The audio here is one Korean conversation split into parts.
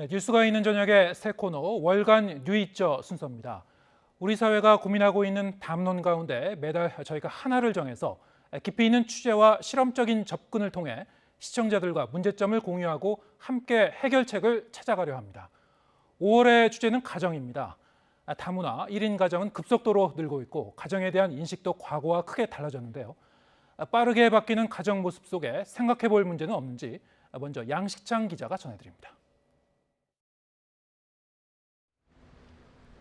네, 뉴스가 있는 저녁의 새 코너 월간 뉴이저 순서입니다. 우리 사회가 고민하고 있는 담론 가운데 매달 저희가 하나를 정해서 깊이 있는 취재와 실험적인 접근을 통해 시청자들과 문제점을 공유하고 함께 해결책을 찾아가려 합니다. 5월의 주제는 가정입니다. 다문화 1인 가정은 급속도로 늘고 있고 가정에 대한 인식도 과거와 크게 달라졌는데요. 빠르게 바뀌는 가정 모습 속에 생각해 볼 문제는 없는지 먼저 양식창 기자가 전해드립니다.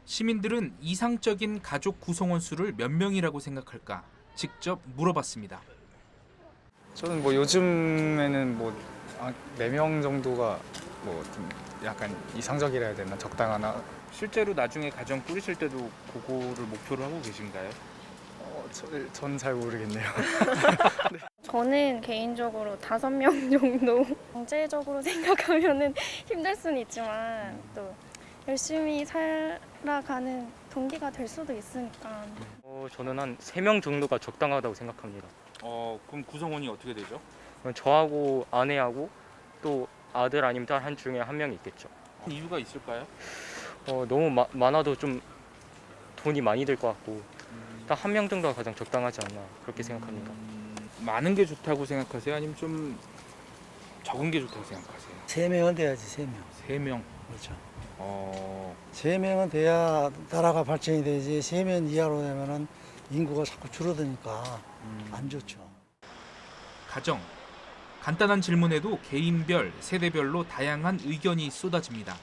시민들은 이상적인 가족 구성원 수를 몇 명이라고 생각할까 직접 물어봤습니다. 저는 뭐 요즘에는 뭐네명 정도가 뭐좀 약간 이상적이라 해야 되나 적당하나 실제로 나중에 가정 꾸리실 때도 그거를 목표로 하고 계신가요? 어, 전잘 모르겠네요. 저는 개인적으로 다섯 명 정도 경제적으로 생각하면은 힘들 수는 있지만 또 열심히 살아가는 동기가 될 수도 있으니까 어, 저는 한세명 정도가 적당하다고 생각합니다. 어 그럼 구성원이 어떻게 되죠? 저하고 아내하고 또 아들 아니면 딸 한 중에 한 명이 있겠죠. 이유가 있을까요? 어, 너무 마- 많아도 좀 돈이 많이 들 것 같고 딱 한 명 정도가 가장 적당하지 않나 그렇게 생각합니다. 음, 많은 게 좋다고 생각하세요? 아니면 좀 적은 게 좋다고 생각하세요? 세 명은 돼야지 세 명. 세 명. 그렇죠. 어 세 명은 돼야 나라가 발전이 되지 세 명 이하로 되면은 인구가 자꾸 줄어드니까 음, 안 좋죠. 가정. 간단한 질문에도 개인별, 세대별로 다양한 의견이 쏟아집니다.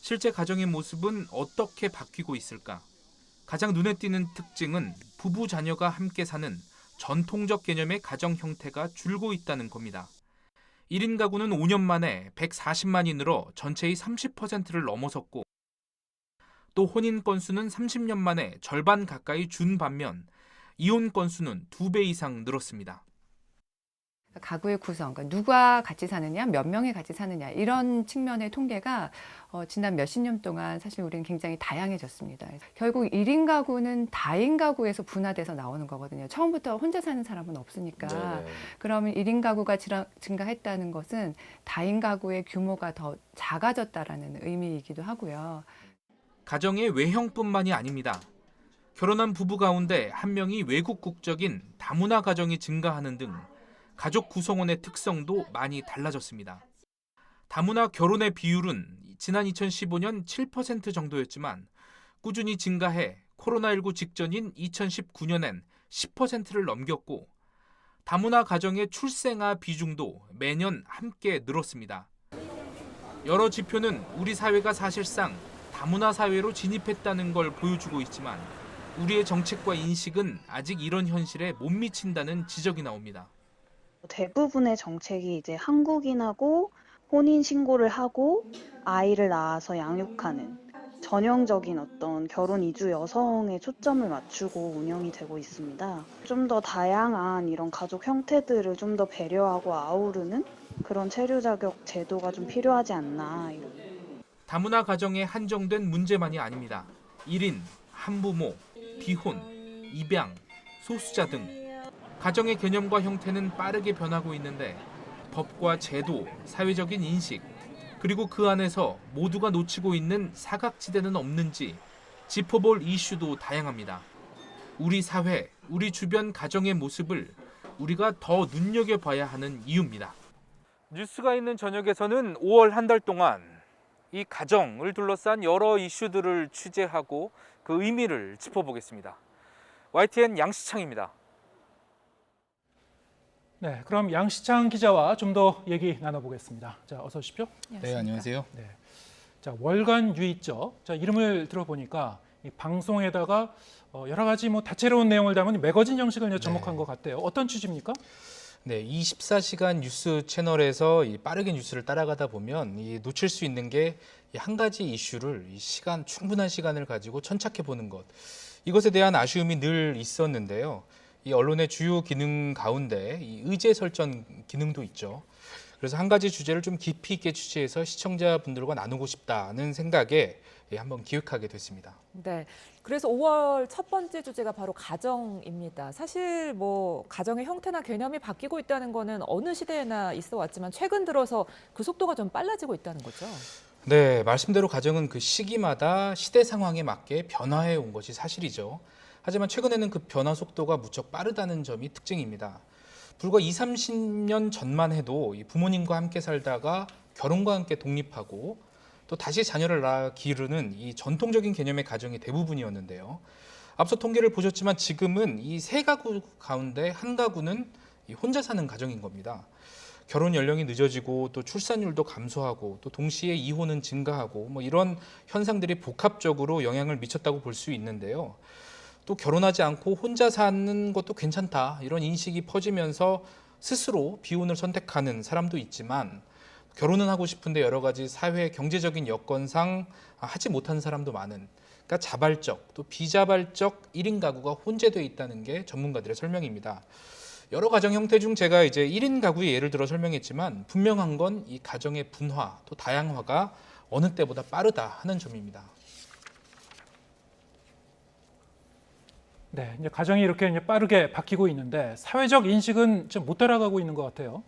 실제 가정의 모습은 어떻게 바뀌고 있을까? 가장 눈에 띄는 특징은 부부 자녀가 함께 사는 전통적 개념의 가정 형태가 줄고 있다는 겁니다. 1인 가구는 5년 만에 140만이 늘어 전체의 30%를 넘어섰고 또 혼인 건수는 30년 만에 절반 가까이 준 반면 이혼 건수는 2배 이상 늘었습니다. 가구의 구성, 그러니까 누가 같이 사느냐, 몇 명이 같이 사느냐 이런 측면의 통계가 어, 지난 몇십 년 동안 사실 우리는 굉장히 다양해졌습니다. 결국 1인 가구는 다인 가구에서 분화돼서 나오는 거거든요. 처음부터 혼자 사는 사람은 없으니까. 그러면 1인 가구가 지라- 증가했다는 것은 다인 가구의 규모가 더 작아졌다라는 의미이기도 하고요. 가정의 외형뿐만이 아닙니다. 결혼한 부부 가운데 한 명이 외국 국적인 다문화 가정이 증가하는 등 가족 구성원의 특성도 많이 달라졌습니다. 다문화 결혼의 비율은 지난 2015년 7% 정도였지만 꾸준히 증가해 코로나19 직전인 2019년엔 10%를 넘겼고 다문화 가정의 출생아 비중도 매년 함께 늘었습니다. 여러 지표는 우리 사회가 사실상 다문화 사회로 진입했다는 걸 보여주고 있지만 우리의 정책과 인식은 아직 이런 현실에 못 미친다는 지적이 나옵니다. 대부분의 정책이 이제 한국인하고 혼인 신고를 하고 아이를 낳아서 양육하는 전형적인 어떤 결혼 이주 여성에 초점을 맞추고 운영이 되고 있습니다. 좀 더 다양한 이런 가족 형태들을 좀 더 배려하고 아우르는 그런 체류 자격 제도가 좀 필요하지 않나 이런 다문화 가정에 한정된 문제만이 아닙니다. 1인, 한부모, 비혼, 입양, 소수자 등 가정의 개념과 형태는 빠르게 변하고 있는데 법과 제도, 사회적인 인식, 그리고 그 안에서 모두가 놓치고 있는 사각지대는 없는지 짚어볼 이슈도 다양합니다. 우리 사회, 우리 주변 가정의 모습을 우리가 더 눈여겨봐야 하는 이유입니다. 뉴스가 있는 저녁에서는 5월 한 달 동안 이 가정을 둘러싼 여러 이슈들을 취재하고 그 의미를 짚어보겠습니다. YTN 양시창입니다. 네, 그럼 양시창 기자와 좀 더 얘기 나눠보겠습니다. 자, 어서 오십시오. 네 안녕하세요. 자, 월간 유이죠. 자, 이름을 들어보니까 이 방송에다가 어, 여러 가지 뭐 다채로운 내용을 담은 매거진 형식을 이제 접목한 네. 것 같아요. 어떤 취지입니까? 네, 24시간 뉴스 채널에서 이 빠르게 뉴스를 따라가다 보면 이 놓칠 수 있는 게 한 가지 이슈를 이 시간 충분한 시간을 가지고 천착해 보는 것 이것에 대한 아쉬움이 늘 있었는데요. 이 언론의 주요 기능 가운데 이 의제 설정 기능도 있죠. 그래서 한 가지 주제를 좀 깊이 있게 취재해서 시청자분들과 나누고 싶다는 생각에 예, 한번 기획하게 됐습니다. 네. 그래서 5월 첫 번째 주제가 바로 가정입니다. 사실 뭐 가정의 형태나 개념이 바뀌고 있다는 거는 어느 시대에나 있어 왔지만 최근 들어서 그 속도가 좀 빨라지고 있다는 거죠. 네, 말씀대로 가정은 그 시기마다 시대 상황에 맞게 변화해 온 것이 사실이죠. 하지만 최근에는 그 변화 속도가 무척 빠르다는 점이 특징입니다. 불과 2, 30년 전만 해도 이 부모님과 함께 살다가 결혼과 함께 독립하고 또 다시 자녀를 낳아 기르는 이 전통적인 개념의 가정이 대부분이었는데요. 앞서 통계를 보셨지만 지금은 이 세 가구 가운데 한 가구는 이 혼자 사는 가정인 겁니다. 결혼 연령이 늦어지고 또 출산율도 감소하고 또 동시에 이혼은 증가하고 뭐 이런 현상들이 복합적으로 영향을 미쳤다고 볼 수 있는데요. 또 결혼하지 않고 혼자 사는 것도 괜찮다 이런 인식이 퍼지면서 스스로 비혼을 선택하는 사람도 있지만 결혼은 하고 싶은데 여러 가지 사회 경제적인 여건상 하지 못한 사람도 많은 그러니까 자발적 또 비자발적 1인 가구가 혼재되어 있다는 게 전문가들의 설명입니다. 여러 가정 형태 중 제가 이제 1인 가구의 예를 들어 설명했지만 분명한 건 이 가정의 분화 또 다양화가 어느 때보다 빠르다 하는 점입니다. 네, 이제 가정이 이렇게 이제 빠르게 바뀌고 있는데 사회적 인식은 좀 못 따라가고 있는 것 같아요.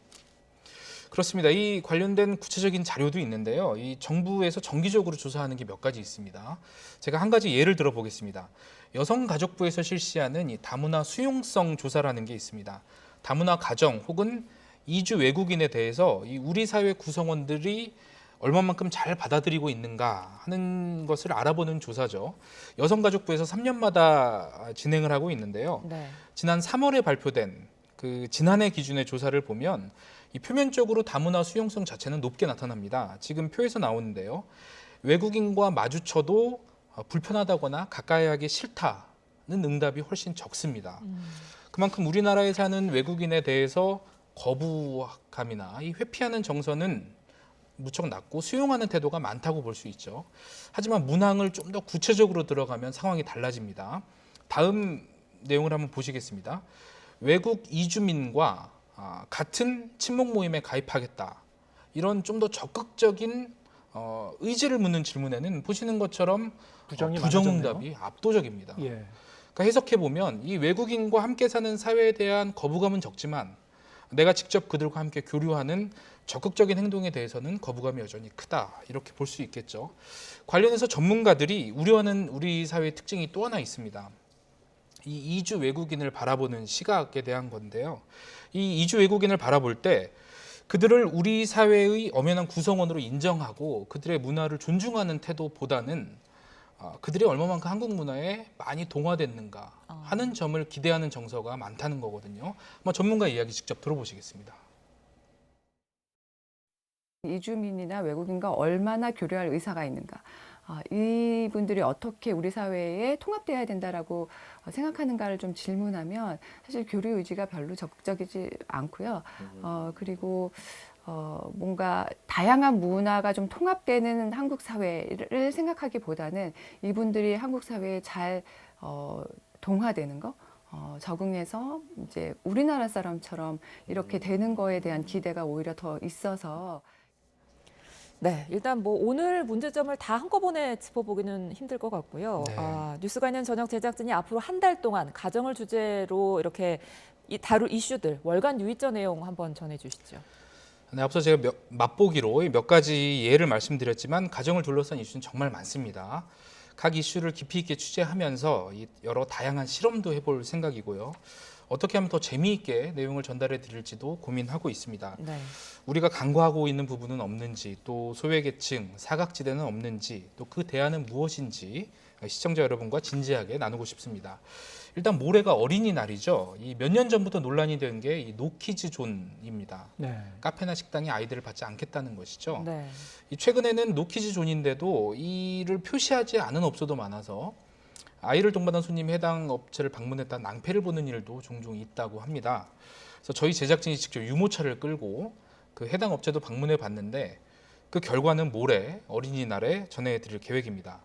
그렇습니다. 이 관련된 구체적인 자료도 있는데요. 이 정부에서 정기적으로 조사하는 게 몇 가지 있습니다. 제가 한 가지 예를 들어 보겠습니다. 여성가족부에서 실시하는 이 다문화 수용성 조사라는 게 있습니다. 다문화 가정 혹은 이주 외국인에 대해서 이 우리 사회 구성원들이 얼마만큼 잘 받아들이고 있는가 하는 것을 알아보는 조사죠. 여성가족부에서 3년마다 진행을 하고 있는데요. 네. 지난 3월에 발표된 그 지난해 기준의 조사를 보면 이 표면적으로 다문화 수용성 자체는 높게 나타납니다. 지금 표에서 나오는데요. 외국인과 마주쳐도 어, 불편하다거나 가까이 하기 싫다는 응답이 훨씬 적습니다. 그만큼 우리나라에 사는 외국인에 대해서 거부감이나 이 회피하는 정서는 무척 낮고 수용하는 태도가 많다고 볼 수 있죠. 하지만 문항을 좀 더 구체적으로 들어가면 상황이 달라집니다. 다음 내용을 한번 보시겠습니다. 외국 이주민과 아, 같은 친목 모임에 가입하겠다. 이런 좀 더 적극적인 어, 의지를 묻는 질문에는 보시는 것처럼 부정이 어, 부정응답이 많아졌네요. 압도적입니다. 예. 그러니까 해석해 보면 이 외국인과 함께 사는 사회에 대한 거부감은 적지만 내가 직접 그들과 함께 교류하는 적극적인 행동에 대해서는 거부감이 여전히 크다 이렇게 볼 수 있겠죠. 관련해서 전문가들이 우려하는 우리 사회의 특징이 또 하나 있습니다. 이 이주 외국인을 바라보는 시각에 대한 건데요. 이 이주 외국인을 바라볼 때 그들을 우리 사회의 엄연한 구성원으로 인정하고 그들의 문화를 존중하는 태도보다는 어, 그들이 얼마만큼 한국 문화에 많이 동화됐는가 하는 점을 기대하는 정서가 많다는 거거든요. 한번 전문가 이야기 직접 들어보시겠습니다. 이주민이나 외국인과 얼마나 교류할 의사가 있는가. 아, 이분들이 어떻게 우리 사회에 통합돼야 된다라고 생각하는가를 좀 질문하면 사실 교류 의지가 별로 적극적이지 않고요. 어, 그리고 어, 뭔가 다양한 문화가 좀 통합되는 한국 사회를 생각하기보다는 이분들이 한국 사회에 잘 어, 동화되는 거, 어, 적응해서 이제 우리나라 사람처럼 이렇게 되는 거에 대한 기대가 오히려 더 있어서 네, 일단 뭐 오늘 문제점을 다 한꺼번에 짚어보기는 힘들 것 같고요. 네. 아, 뉴스관련 저녁 제작진이 앞으로 한 달 동안 가정을 주제로 이렇게 이 다룰 이슈들 월간 유의저 내용 한번 전해주시죠. 네, 앞서 제가 몇, 맛보기로 몇 가지 예를 말씀드렸지만 가정을 둘러싼 이슈는 정말 많습니다. 각 이슈를 깊이 있게 취재하면서 이 여러 다양한 실험도 해볼 생각이고요. 어떻게 하면 더 재미있게 내용을 전달해 드릴지도 고민하고 있습니다. 네. 우리가 간과하고 있는 부분은 없는지 또 소외계층, 사각지대는 없는지 또 그 대안은 무엇인지 시청자 여러분과 진지하게 나누고 싶습니다. 일단 모레가 어린이날이죠. 이 몇 년 전부터 논란이 된 게 이 노키즈 존입니다. 네. 카페나 식당이 아이들을 받지 않겠다는 것이죠. 네. 이 최근에는 노키즈 존인데도 이를 표시하지 않은 업소도 많아서 아이를 동반한 손님이 해당 업체를 방문했다 낭패를 보는 일도 종종 있다고 합니다. 그래서 저희 제작진이 직접 유모차를 끌고 그 해당 업체도 방문해 봤는데 그 결과는 모레 어린이날에 전해드릴 계획입니다.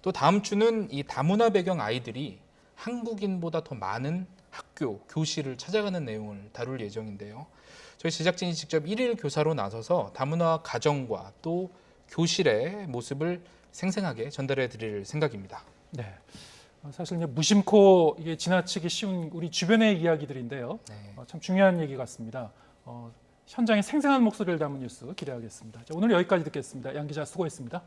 또 다음 주는 이 다문화 배경 아이들이 한국인보다 더 많은 학교, 교실을 찾아가는 내용을 다룰 예정인데요. 저희 제작진이 직접 일일 교사로 나서서 다문화 가정과 또 교실의 모습을 생생하게 전달해 드릴 생각입니다. 네. 어, 사실 이제 무심코 이게 지나치기 쉬운 우리 주변의 이야기들인데요. 네. 어, 참 중요한 얘기 같습니다. 어, 현장의 생생한 목소리를 담은 뉴스 기대하겠습니다. 자, 오늘 여기까지 듣겠습니다. 양 기자 수고했습니다.